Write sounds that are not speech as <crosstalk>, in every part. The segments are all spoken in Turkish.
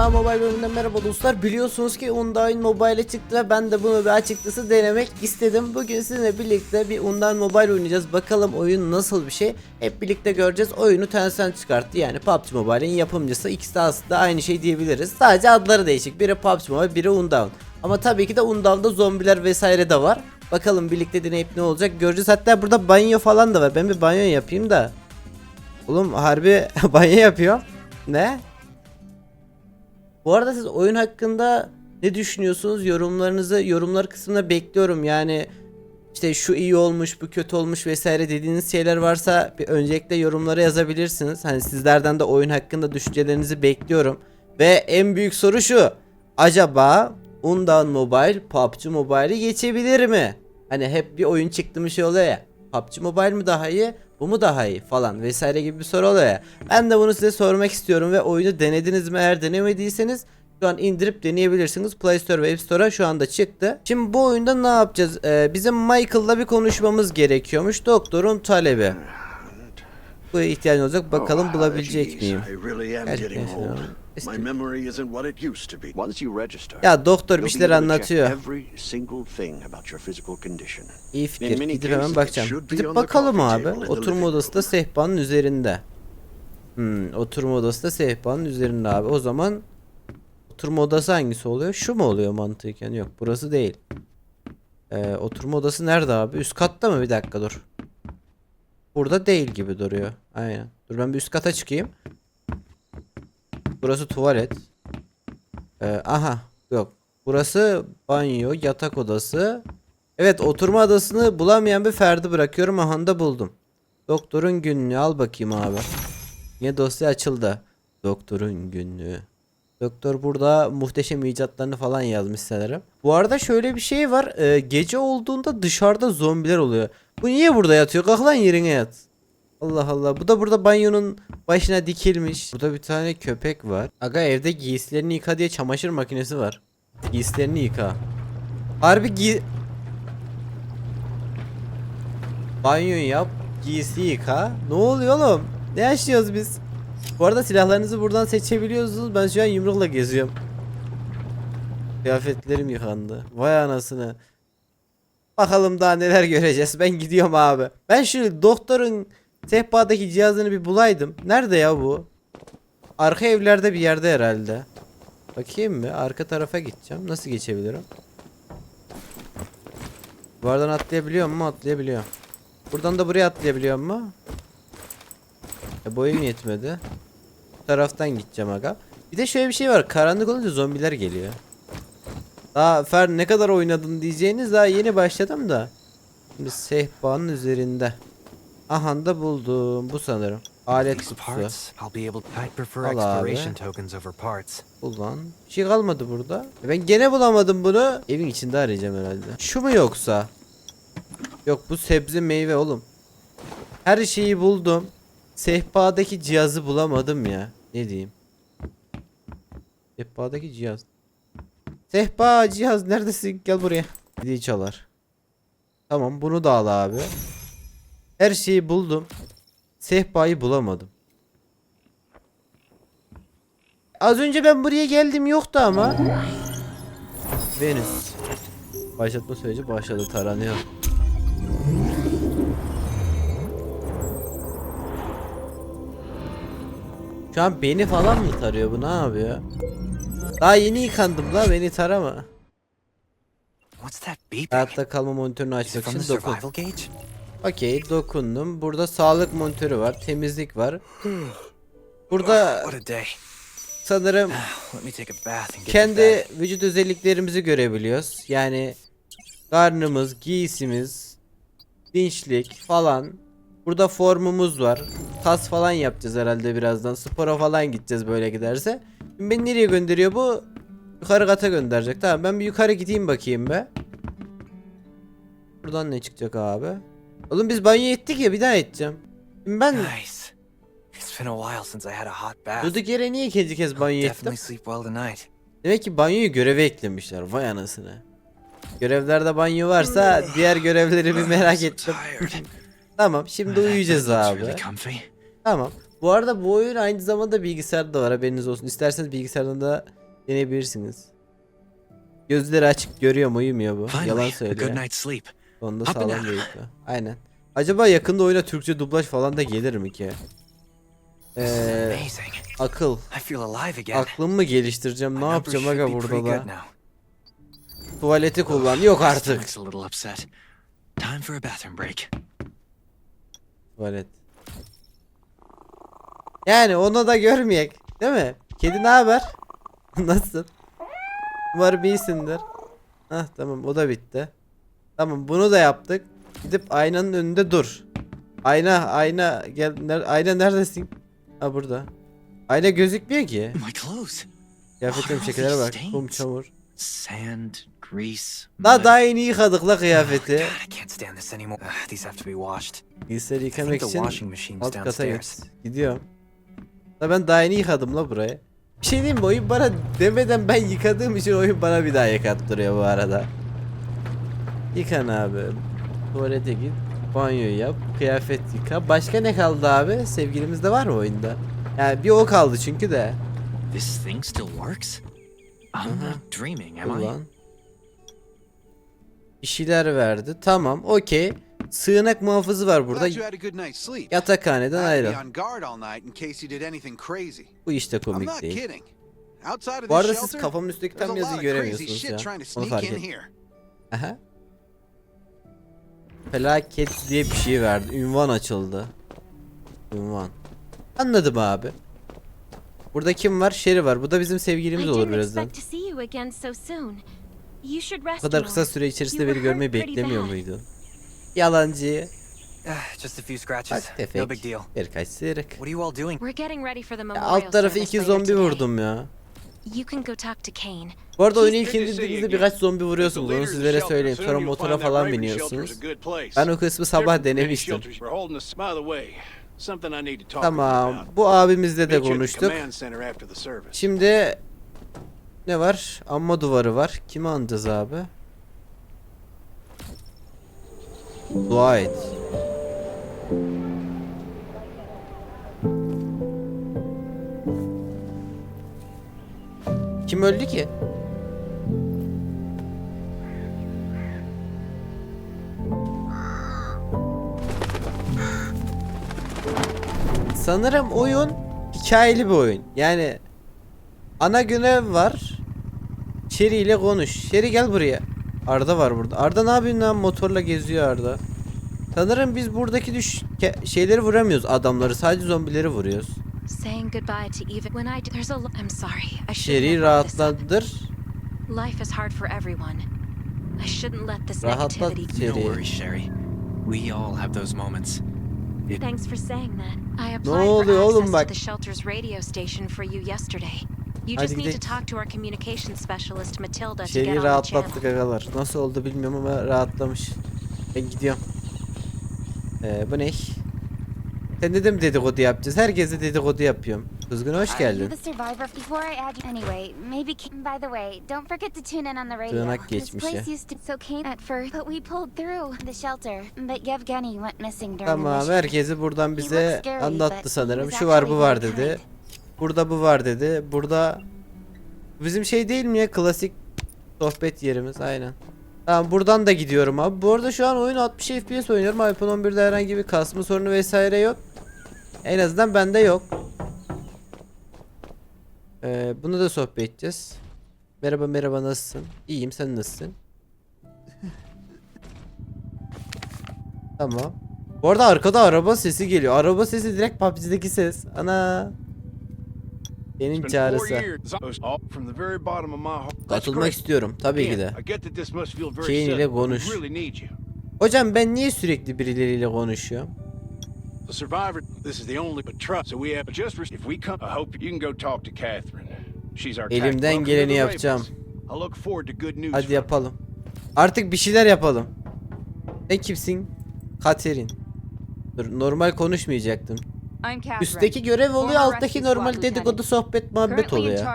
Undav Mobile bölümünden merhaba dostlar. Biliyorsunuz ki Undav Mobile çıktı ve ben de bunu bir açıkçası denemek istedim. Bugün sizinle birlikte bir Undav Mobile oynayacağız. Bakalım oyun nasıl bir şey. Hep birlikte göreceğiz. Oyunu Tencent çıkarttı. Yani PUBG Mobile'in yapımcısı. İkisi de aslında aynı şey diyebiliriz. Sadece adları değişik. Biri PUBG Mobile, biri Undav. Ama tabii ki de Undav'da zombiler vesaire de var. Bakalım birlikte deneyip ne olacak göreceğiz. Hatta burada banyo falan da var. Ben bir banyo yapayım da. Oğlum harbi <laughs> banyo yapıyor. Ne? Bu arada siz oyun hakkında ne düşünüyorsunuz? Yorumlarınızı yorumlar kısmına bekliyorum. Yani işte şu iyi olmuş, bu kötü olmuş vesaire dediğiniz şeyler varsa bir öncelikle yorumlara yazabilirsiniz. Hani sizlerden de oyun hakkında düşüncelerinizi bekliyorum. Ve en büyük soru şu. Acaba Undawn Mobile PUBG Mobile'i geçebilir mi? Hani hep bir oyun çıktı mı şey oluyor ya. PUBG Mobile mi daha iyi? Bu mu daha iyi falan vesaire gibi bir soru oluyor ya. Ben de bunu size sormak istiyorum ve oyunu denediniz mi? Eğer denemediyseniz şu an indirip deneyebilirsiniz. Play Store ve App Store'a şu anda çıktı. Şimdi bu oyunda ne yapacağız? Ee, bizim Michael'la bir konuşmamız gerekiyormuş. Doktorun talebi. Bu ihtiyacın olacak. Bakalım Oh, bulabilecek miyim? Register, Ya doktor bir şeyler anlatıyor. İyi fikir. Gidip hemen bakacağım. Gidip bakalım abi. Oturma odası da sehpanın üzerinde. Hmm, oturma odası da sehpanın üzerinde abi. O zaman oturma odası hangisi oluyor? Şu mu oluyor mantıken? Yok burası değil. Ee, oturma odası nerede abi? Üst katta mı? Bir dakika dur. Burada değil gibi duruyor. Aynen. Dur ben bir üst kata çıkayım. Burası tuvalet. Ee, aha. Yok. Burası banyo, yatak odası. Evet oturma odasını bulamayan bir Ferdi bırakıyorum. Aha da buldum. Doktorun günlüğü al bakayım abi. Yine dosya açıldı. Doktorun günlüğü. Doktor burada muhteşem icatlarını falan yazmış sanırım. Bu arada şöyle bir şey var. Ee, gece olduğunda dışarıda zombiler oluyor. Bu niye burada yatıyor? Kalk lan yerine yat. Allah Allah. Bu da burada banyonun başına dikilmiş. Burada bir tane köpek var. Aga evde giysilerini yıka diye çamaşır makinesi var. Giysilerini yıka. Harbi giy... Banyo yap, giysi yıka. Ne oluyor oğlum? Ne yaşıyoruz biz? Bu arada silahlarınızı buradan seçebiliyorsunuz. Ben şu an yumrukla geziyorum. Kıyafetlerim yıkandı. Vay anasını. Bakalım daha neler göreceğiz. Ben gidiyorum abi. Ben şu doktorun sehpadaki cihazını bir bulaydım. Nerede ya bu? Arka evlerde bir yerde herhalde. Bakayım mı? Arka tarafa gideceğim. Nasıl geçebilirim? Buradan atlayabiliyor mu? Atlayabiliyor. Buradan da buraya atlayabiliyor mu? E boyum yetmedi. Bu taraftan gideceğim aga. Bir de şöyle bir şey var. Karanlık olunca zombiler geliyor. Daha Fer ne kadar oynadın diyeceğiniz daha yeni başladım da. Şimdi sehpanın üzerinde. Aha da buldum. Bu sanırım. Alet kutusu. Al abi. Ulan bir şey kalmadı burada. E Ben gene bulamadım bunu. Evin içinde arayacağım herhalde. Şu mu yoksa? Yok bu sebze meyve oğlum. Her şeyi buldum. Sehpadaki cihazı bulamadım ya. Ne diyeyim? Sehpadaki cihaz. Sehpa cihaz neredesin? Gel buraya. Dili çalar. Tamam bunu da al abi. Her şeyi buldum. Sehpayı bulamadım. Az önce ben buraya geldim yoktu ama. Venüs. Başlatma süreci başladı taranıyor. Şu an beni falan mı tarıyor bu ne yapıyor? Daha yeni yıkandım la beni tarama. Hayatta kalma monitörünü açmak için dokun. Okey dokundum. Burada sağlık monitörü var. Temizlik var. <sighs> Burada What a day. sanırım Let me take a bath and get to kendi vücut özelliklerimizi görebiliyoruz. Yani karnımız, giysimiz, dinçlik falan. Burada formumuz var. Kas falan yapacağız herhalde birazdan. Spora falan gideceğiz böyle giderse. Şimdi beni nereye gönderiyor bu? Yukarı kata gönderecek. Tamam ben bir yukarı gideyim bakayım be. Buradan ne çıkacak abi? Oğlum biz banyo ettik ya bir daha edeceğim. Şimdi ben Nice. It's been a while since I had a hot bath. durduk yere niye ikinci kez banyo ettim? Sleep well tonight. Demek ki banyoyu göreve eklemişler. Vay anasını. Görevlerde banyo varsa diğer görevleri bir merak ettim. <laughs> tamam şimdi uyuyacağız abi. Tamam. Bu arada bu oyun aynı zamanda bilgisayarda da var haberiniz olsun. İsterseniz bilgisayardan da deneyebilirsiniz. Gözleri açık görüyor mu uyumuyor bu. Yalan söylüyor. and sağlam değil bu. Aynen. Acaba yakında oyuna Türkçe dublaj falan da gelir mi ki? Ee, akıl. Aklımı mı geliştireceğim? Ne yapacağım aga burada da? Tuvaleti kullan. Yok artık. Time for a bathroom break. Tuvalet. Yani onu da görmeyek. Değil mi? Kedi ne haber? <laughs> Nasılsın? Umarım iyisindir. Hah tamam o da bitti. Tamam bunu da yaptık. Gidip aynanın önünde dur. Ayna ayna gel ner- ayna neredesin? Ha burada. Ayna gözükmüyor ki. Are şekillere bak. Kum çamur. Sand, grease. Daha daha yeni yıkadık la kıyafeti. God, I can't stand this anymore. Ugh, these have to be washed. Bilgisayarı I yıkamak için alt kata downstairs. git. Gidiyorum. La ben daha yeni yıkadım la burayı. Bir şey diyeyim mi? Oyun bana demeden ben yıkadığım için oyun bana bir daha yıkattırıyor bu arada. Yıkan abi. Tuvalete git. Banyo yap. Kıyafet yıka. Başka ne kaldı abi? Sevgilimiz de var mı oyunda? Yani bir o kaldı çünkü de. This thing still works? Ulan. Bir şeyler verdi. Tamam, okey. Sığınak muhafızı var burada. Glad you had a good night's sleep. Yatakhaneden ayrıl. on guard all night in case you did anything crazy. Bu işte I'm komik not değil. kidding. Outside of Bu this arada siz shelter, kafamın üstteki there's tam a lot yazıyı of crazy göremiyorsunuz shit ya. trying to Onu sneak fark in et. here. Aha. Felaket diye bir şey verdi. Ünvan açıldı. Ünvan. Anladım abi. Burada kim var? Sherry var. Bu da bizim sevgilimiz olur birazdan. Bu kadar kısa süre içerisinde beni görmeyi beklemiyor muydun? Yalancı. Ah, Just a few Bak scratches. No big deal. Birkaç sıyrık. What are you all doing? We're getting ready for the memorial alt tarafı iki zombi vurdum ya. You can go talk to Kane. Bu arada oyunu ilk indirdiğinizde birkaç zombi vuruyorsunuz. Onu sizlere söyleyeyim. Sonra motora falan biniyorsunuz. Ben o kısmı sabah denemiştim. Tamam. Bu abimizle de konuştuk. Şimdi ne var? Anma duvarı var. Kimi anacağız abi? Dua et. Kim öldü ki? Sanırım oyun hikayeli bir oyun. Yani ana görev var. Sherry ile konuş. Sherry gel buraya. Arda var burada. Arda ne yapıyorsun lan? Motorla geziyor Arda. Sanırım biz buradaki düş şeyleri vuramıyoruz adamları. Sadece zombileri vuruyoruz. Saying goodbye to even when I there's a lo- I'm sorry. I shouldn't Sherry'i have brought this up. rahatladır. Life is hard for everyone. I shouldn't let this Rahatlat negativity. Worries, Sherry. We all have those moments. Thanks for saying that. I applied oluyor for oğlum access bak? to the shelter's radio station for you yesterday. You Hadi just need to gidelim. talk to our communication specialist Matilda to get on the channel. rahatlattık agalar. Nasıl oldu bilmiyorum ama rahatlamış. Ben gidiyorum. Ee, bu ne? Sen dedim dedikodu yapacağız. Herkese dedikodu yapıyorum. Kızgın hoş geldin. anyway, maybe. By the way, don't forget to tune in on the radio. Tırnak the Tamam herkesi buradan bize anlattı sanırım. Şu var bu var dedi. Burada bu var dedi. Burada bizim şey değil mi ya klasik sohbet yerimiz aynen. Tamam buradan da gidiyorum abi. Bu arada şu an oyun 60 FPS oynuyorum. iPhone 11'de herhangi bir kasma sorunu vesaire yok. En azından bende yok. Ee, bunu da sohbet edeceğiz. Merhaba merhaba nasılsın? İyiyim sen nasılsın? <laughs> tamam. Bu arada arkada araba sesi geliyor. Araba sesi direkt PUBG'deki ses. Ana. Benim çağrısı. Katılmak istiyorum tabii ki de. Kane ile konuş. Hocam ben niye sürekli birileriyle konuşuyorum? The survivor, this is the only but trust. So we have just if we come, I hope you can go talk to Catherine. She's our Elimden geleni yapacağım. I look forward to good news. Hadi yapalım. Artık bir şeyler yapalım. Sen kimsin? Katerin. Dur normal konuşmayacaktım. I'm Catherine. Üstteki görev oluyor, alttaki normal dedikodu sohbet muhabbet oluyor.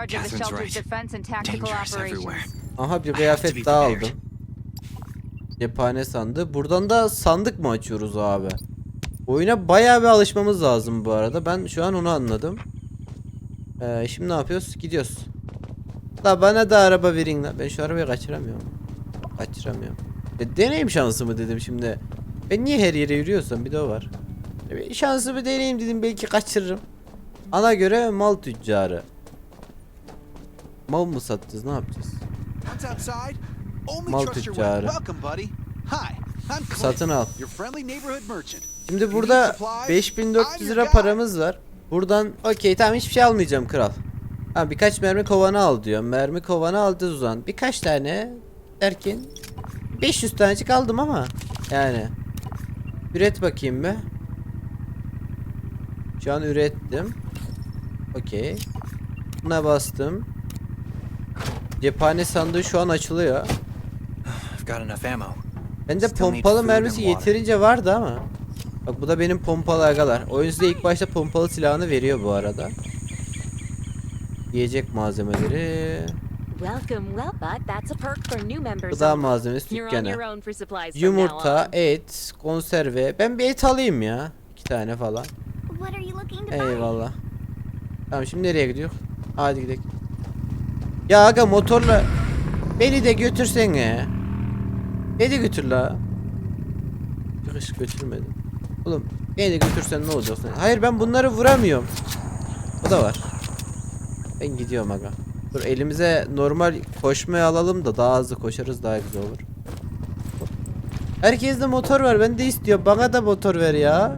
Aha bir kıyafet daha aldım. Cephane sandığı. Buradan da sandık mı açıyoruz abi? Oyuna bayağı bir alışmamız lazım bu arada. Ben şu an onu anladım. Ee, şimdi ne yapıyoruz? Gidiyoruz. La bana da araba verin la. Ben şu arabayı kaçıramıyorum. Kaçıramıyorum. E, deneyim şansımı dedim şimdi. Ben niye her yere yürüyorsam bir de o var. E, şansımı deneyeyim dedim belki kaçırırım. Ana göre mal tüccarı. Mal mı satacağız ne yapacağız? Mal tüccarı. Satın al. Şimdi burada supplies? 5400 I'm lira paramız var. Buradan okey tamam hiçbir şey almayacağım kral. Ha birkaç mermi kovanı al diyor. Mermi kovanı aldı Uzan. Birkaç tane derken 500 tanecik aldım ama yani üret bakayım be. Şu an ürettim. Okey. Buna bastım. Cephane sandığı şu an açılıyor. <sighs> Bende pompalı mermisi yeterince vardı ama. Bak bu da benim pompalı agalar. Oyun size ilk başta pompalı silahını veriyor bu arada. Yiyecek malzemeleri. Welcome, well, but that's a perk for new members. Gıda malzemesi You're on your dükkanı. own for supplies from now Yumurta, et, konserve. Ben bir et alayım ya. iki tane falan. Eyvallah. Tamam şimdi nereye gidiyor? Hadi gidelim. Ya aga motorla beni de götürsene. Beni götür la. Çıkış götürmedim. Oğlum beni de götürsen ne olacak? Hayır ben bunları vuramıyorum. O da var. Ben gidiyorum aga. Dur elimize normal koşmayı alalım da daha hızlı koşarız daha güzel olur. Herkeste motor var. Ben de istiyor. Bana da motor ver ya.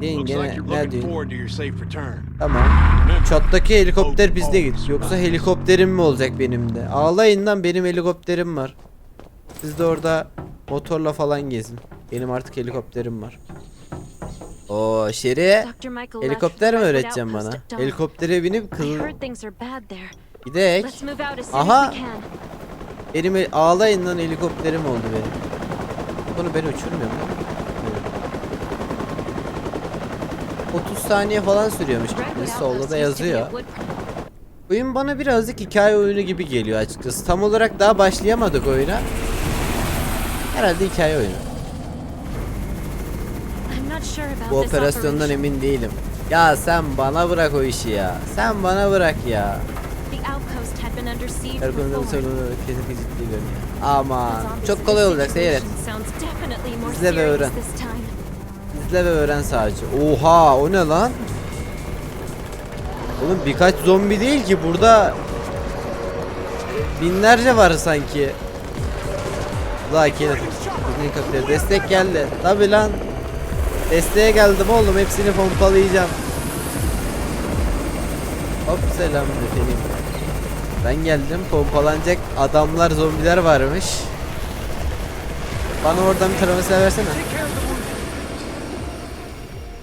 Deyin gene ne diyorsun? Tamam. Çattaki helikopter bizde git. Yoksa helikopterim mi olacak benim de? Ağlayın lan benim helikopterim var. Siz de orada motorla falan gezin. Benim artık helikopterim var. Oo Şeri. Helikopter mi öğreteceğim bana? Helikoptere binip I kız heard things are bad there. gidek. Aha. Benim el- ağlayın lan helikopterim oldu benim. Bunu ben uçurmuyorum. Evet. 30 saniye falan sürüyormuş gitmesi. Solda da yazıyor. Oyun bana birazcık hikaye oyunu gibi geliyor açıkçası. Tam olarak daha başlayamadık oyuna. Herhalde hikaye oyunu. Bu operasyondan emin değilim. Ya sen bana bırak o işi ya. Sen bana bırak ya. Her konuda before. sorunu kesin ciddi görünüyor. Aman çok kolay olacak seyret. İzle ve öğren. İzle ve öğren sadece. Oha o ne lan? Oğlum birkaç zombi değil ki burada binlerce var sanki. Lakin helikopter destek geldi. Tabi lan. Desteğe geldim oğlum hepsini pompalayacağım. Hop selam efendim. Ben geldim pompalanacak adamlar zombiler varmış. Bana oradan bir taraması versene.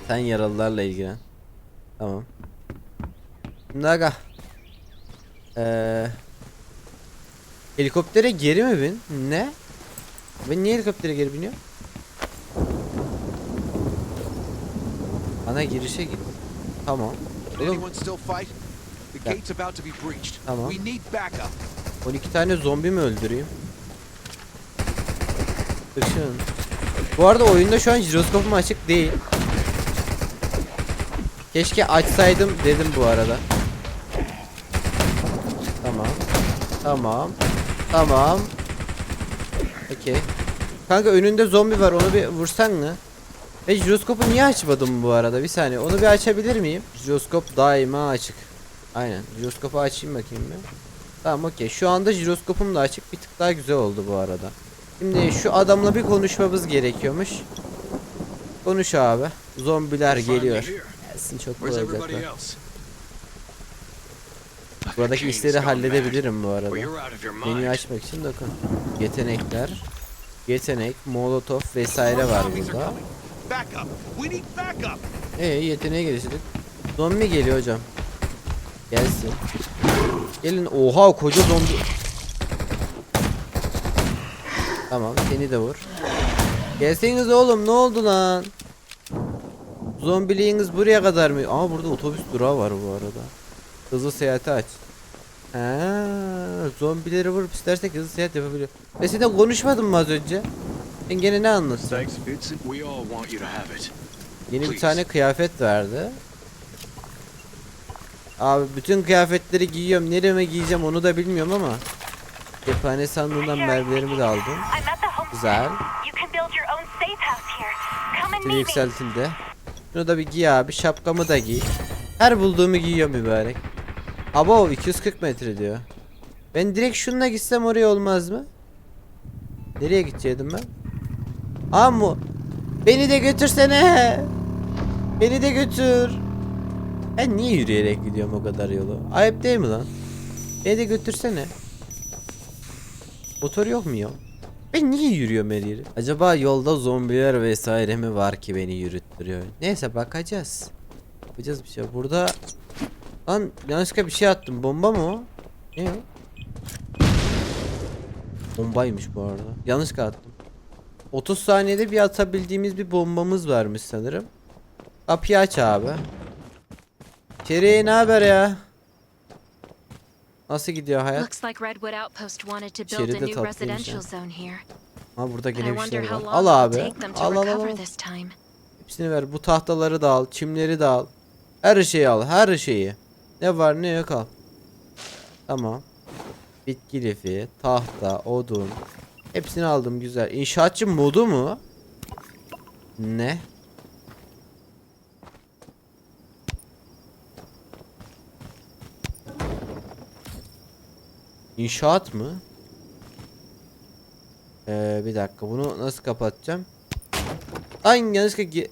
Sen yaralılarla ilgilen. Tamam. Şimdi aga. Ee, helikoptere geri mi bin? Ne? Ben niye helikoptere geri biniyorum? Ana girişe git. Tamam. Oğlum breached. Tamam. We need backup. 12 tane zombi mi öldüreyim? Işın. Bu arada oyunda şu an jiroskopum açık değil. Keşke açsaydım dedim bu arada. Tamam. Tamam. Tamam. Okey. Kanka önünde zombi var onu bir vursan mı? Ve jiroskopu niye açmadım bu arada? Bir saniye onu bir açabilir miyim? Jiroskop daima açık. Aynen. Jiroskopu açayım bakayım bir. Tamam okey. Şu anda jiroskopum da açık. Bir tık daha güzel oldu bu arada. Şimdi şu adamla bir konuşmamız gerekiyormuş. Konuş abi. Zombiler geliyor. Gelsin çok olacaklar. Buradaki işleri halledebilirim bu arada. Menüyü açmak için dokun. Yetenekler. Yetenek, molotof vesaire var burada. Backup. We need backup. Ee yeteneğe geliştirdik. Zombi geliyor hocam. Gelsin. Gelin. Oha koca zombi. Tamam seni de vur. Gelseniz oğlum ne oldu lan? Zombiliğiniz buraya kadar mı? Ama burada otobüs durağı var bu arada. Hızlı seyahati aç. Ha, zombileri vurup istersek hızlı seyahat yapabiliyor. Ve sen konuşmadın mı az önce? Sen gene ne anlatıyorsun? Thanks, Vincent. We all want you to have it. Yeni bir tane kıyafet verdi. Abi bütün kıyafetleri giyiyorum. Nereme giyeceğim onu da bilmiyorum ama. Cephane sandığından mermilerimi de aldım. Güzel. Me. yükseltildi. Şunu da bir giy abi. Şapkamı da giy. Her bulduğumu giyiyorum mübarek. Abo 240 metre diyor. Ben direkt şununla gitsem oraya olmaz mı? Nereye gidecektim ben? Amu. Beni de götürsene. Beni de götür. Ben niye yürüyerek gidiyorum o kadar yolu? Ayıp değil mi lan? Beni de götürsene. Motor yok mu ya? Ben niye yürüyorum her yeri? Acaba yolda zombiler vesaire mi var ki beni yürüttürüyor? Neyse bakacağız. Yapacağız bir şey. Burada Lan yanlışlıkla bir şey attım. Bomba mı o? Ne o? Bombaymış bu arada. Yanlışlıkla attım. 30 saniyede bir atabildiğimiz bir bombamız varmış sanırım. Kapıyı aç abi. Kerry ne haber ya? Nasıl gidiyor hayat? İçeri de tatlıymış residential ha. burada gene bir şeyler var. Al abi. Al al al. Hepsini ver. Bu tahtaları da al. Çimleri de al. Her şeyi al. Her şeyi. Ne var ne yok al. Tamam. Bitki lifi, tahta, odun. Hepsini aldım güzel. İnşaatçı modu mu? Ne? İnşaat mı? Ee, bir dakika bunu nasıl kapatacağım? Ay yanlışlıkla ge-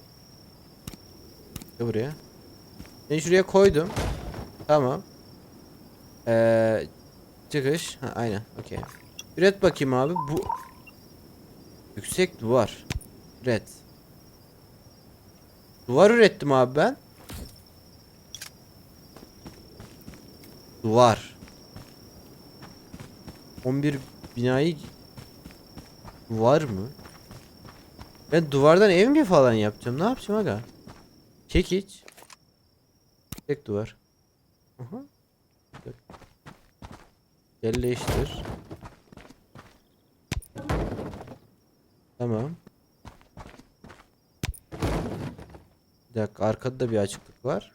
buraya. Ben şuraya koydum. Tamam. Ee, çıkış. Ha, aynen. Okey. Üret bakayım abi. Bu yüksek duvar. Üret. Duvar ürettim abi ben. Duvar. 11 binayı Duvar mı? Ben duvardan ev mi falan yapacağım? Ne yapacağım aga? Çekiç. Tek duvar. Aha. Yerleştir. Tamam. Bir dakika arkada da bir açıklık var.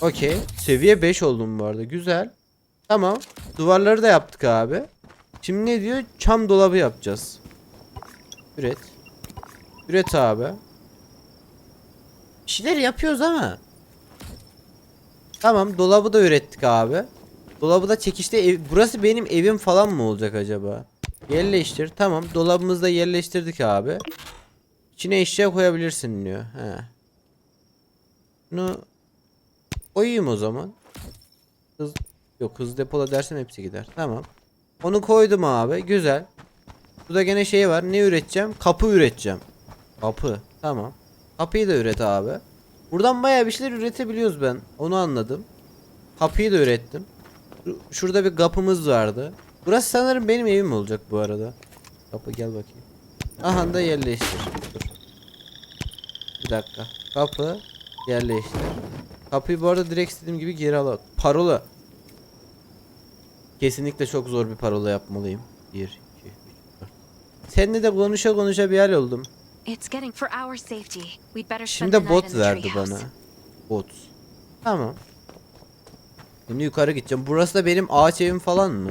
Okey. Seviye 5 oldum bu arada. Güzel. Tamam. Duvarları da yaptık abi. Şimdi ne diyor? Çam dolabı yapacağız. Üret. Üret abi. Bir şeyler yapıyoruz ama. Tamam dolabı da ürettik abi. Dolabı da çekişte ev- burası benim evim falan mı olacak acaba? Yerleştir. Tamam dolabımızı da yerleştirdik abi. İçine eşya koyabilirsin diyor. He. Bunu koyayım o zaman. Hız yok hız depola dersem hepsi gider. Tamam. Onu koydum abi. Güzel. Burada gene şey var. Ne üreteceğim? Kapı üreteceğim. Kapı. Tamam. Kapıyı da üret abi. Buradan bayağı bir şeyler üretebiliyoruz ben. Onu anladım. Kapıyı da ürettim. Şu- Şurada bir kapımız vardı. Burası sanırım benim evim olacak bu arada. Kapı gel bakayım. Aha da yerleştir. Dur. Bir dakika. Kapı yerleştir. Kapıyı bu arada direkt istediğim gibi geri al. Parola. Kesinlikle çok zor bir parola yapmalıyım. 1, 2, 3, 4. Seninle de konuşa konuşa bir yer oldum. Şimdi bot verdi bana. Bot. Tamam. Şimdi yukarı gideceğim. Burası da benim ağaç evim falan mı?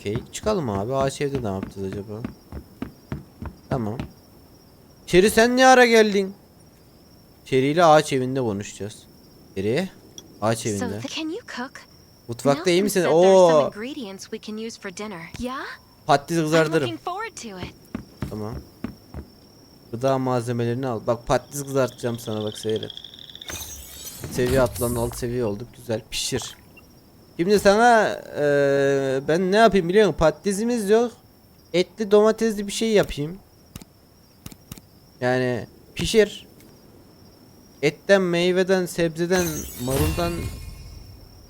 Okey. Çıkalım abi. Ağaç evde ne yapacağız acaba? Tamam. Şeri sen ne ara geldin? Şeri ile ağaç evinde konuşacağız. Şeri. Ağaç evinde. Mutfakta iyi misin? Oo. Patates kızartırım. Tamam. Gıda malzemelerini al. Bak patates kızartacağım sana bak seyret. Seviye atlan alt seviye olduk. Güzel pişir. Şimdi sana eee, ben ne yapayım biliyor musun? Patatesimiz yok. Etli domatesli bir şey yapayım. Yani pişir. Etten, meyveden, sebzeden, maruldan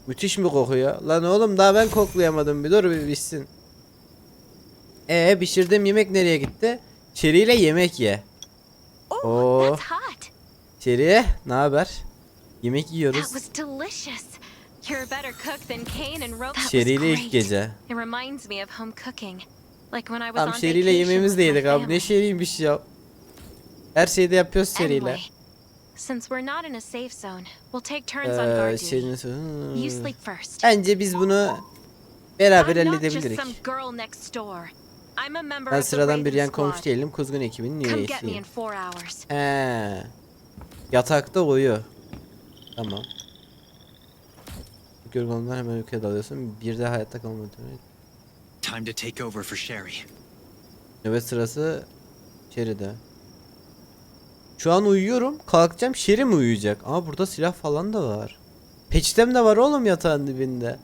müthiş mi kokuyor? Lan oğlum daha ben koklayamadım. Bir dur bir pişsin. Ee pişirdiğim yemek nereye gitti? Çeriyle yemek ye. Oh, Oo. Çeri ne haber? Yemek yiyoruz. You're a better cook than Kane and Rope. That was Şeri ile ilk great. gece. It reminds me of home cooking. Like when I was Tamam on Şeri ile vacation yemeğimiz de yedik abi. Ne şeriymiş ya. Her şeyde yapıyoruz Şeri ile. Anyway, since we're not in a safe zone, we'll take turns on guard Ee, duty. şeyini... You sleep first. Bence biz bunu beraber I'm not just halledebiliriz. some girl next door. I'm a member Ben sıradan bir yan komşu değilim. Kuzgun ekibinin Come get me in üyesiyim. four hours. He. Yatakta uyu. Tamam. Görgünler hemen ülkeye dalıyorsun. Bir de hayatta kalma ödülü. Time to take over for Sherry. Nöbet sırası Sherry'de. Şu an uyuyorum. Kalkacağım Sherry mi uyuyacak? Ama burada silah falan da var. Peçetem de var oğlum yatağın dibinde.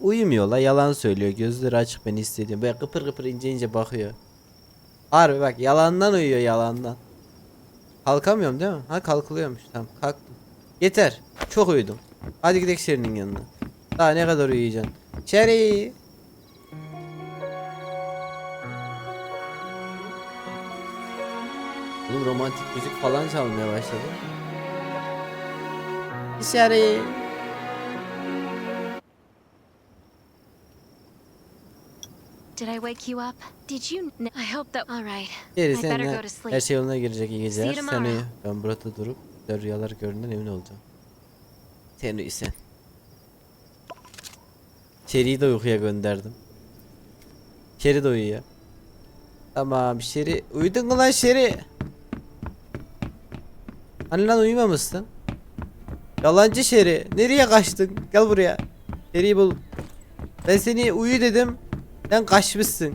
Uyumuyor la yalan söylüyor. Gözleri açık ben hissediyorum. Böyle kıpır kıpır ince ince bakıyor. Harbi bak yalandan uyuyor yalandan. Kalkamıyorum değil mi? Ha kalkılıyormuş. Tamam kalktım. Yeter. Çok uyudum. Hadi gidelim Sherry'nin yanına. Daha ne kadar uyuyacaksın? Sherry. Oğlum romantik müzik falan çalmaya başladı. Sherry. Did I wake you up? Did you? I hope that. All right. Sherry I better seninle go to sleep. her şey yoluna girecek iyi geceler. Sen uyu. Ben burada durup güzel rüyalar gördüğünden emin olacağım. Sen uyu sen. Sherry'i de uykuya gönderdim. Sherry de uyuyor. Tamam Sherry. Uyudun mu lan Sherry? Hani lan uyumamışsın? Yalancı Sherry. Nereye kaçtın? Gel buraya. Sherry'i bul. Ben seni uyu dedim. Sen kaçmışsın.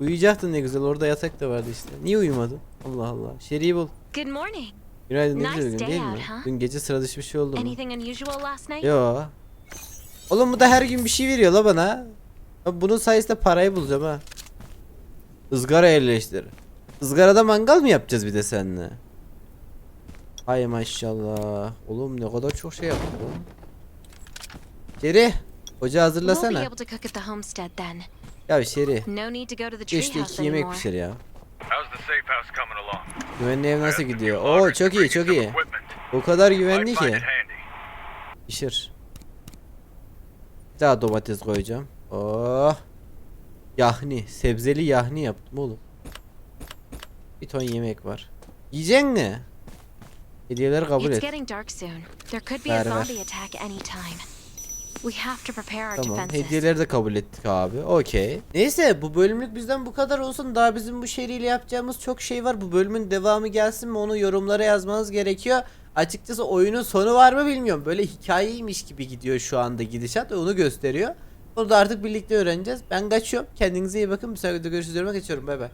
Uyuyacaktın ne güzel. Orada yatak da vardı işte. Niye uyumadın? Allah Allah. Sherry'i bul. Good morning. Günaydın ne Nice day değil mi? out? Dün gece sıra dışı bir şey oldu mu? Yo. Oğlum bu da her gün bir şey veriyor la bana. Bunun sayesinde parayı bulacağım ha. Izgara yerleştir. Izgarada mangal mı yapacağız bir de seninle? Hay maşallah. Oğlum ne kadar çok şey yaptı bu. Şeri. Hoca hazırlasana. Ya Şeri. Treehouse iki yemek pişir ya. How's the safe house coming along? Güvenli ev nasıl gidiyor? Oo çok iyi çok iyi. equipment. O kadar güvenli find ki. it handy. Pişir. Bir daha domates koyacağım. Oh. Yahni. Sebzeli yahni yaptım oğlum. Bir ton yemek var. Yiyecek mi? Hediyeleri kabul It's et. getting dark soon. There could be Ver, ver. Tamam. defenses. Hediyeleri de kabul ettik abi. Okey. Neyse bu bölümlük bizden bu kadar olsun. Daha bizim bu seriyle yapacağımız çok şey var. Bu bölümün devamı gelsin mi onu yorumlara yazmanız gerekiyor. Açıkçası oyunun sonu var mı bilmiyorum. Böyle hikayeymiş gibi gidiyor şu anda gidişat. Onu gösteriyor. Onu da artık birlikte öğreneceğiz. Ben kaçıyorum. Kendinize iyi bakın. Bir sonraki videoda görüşürüz. Yoruma geçiyorum. Bay bay.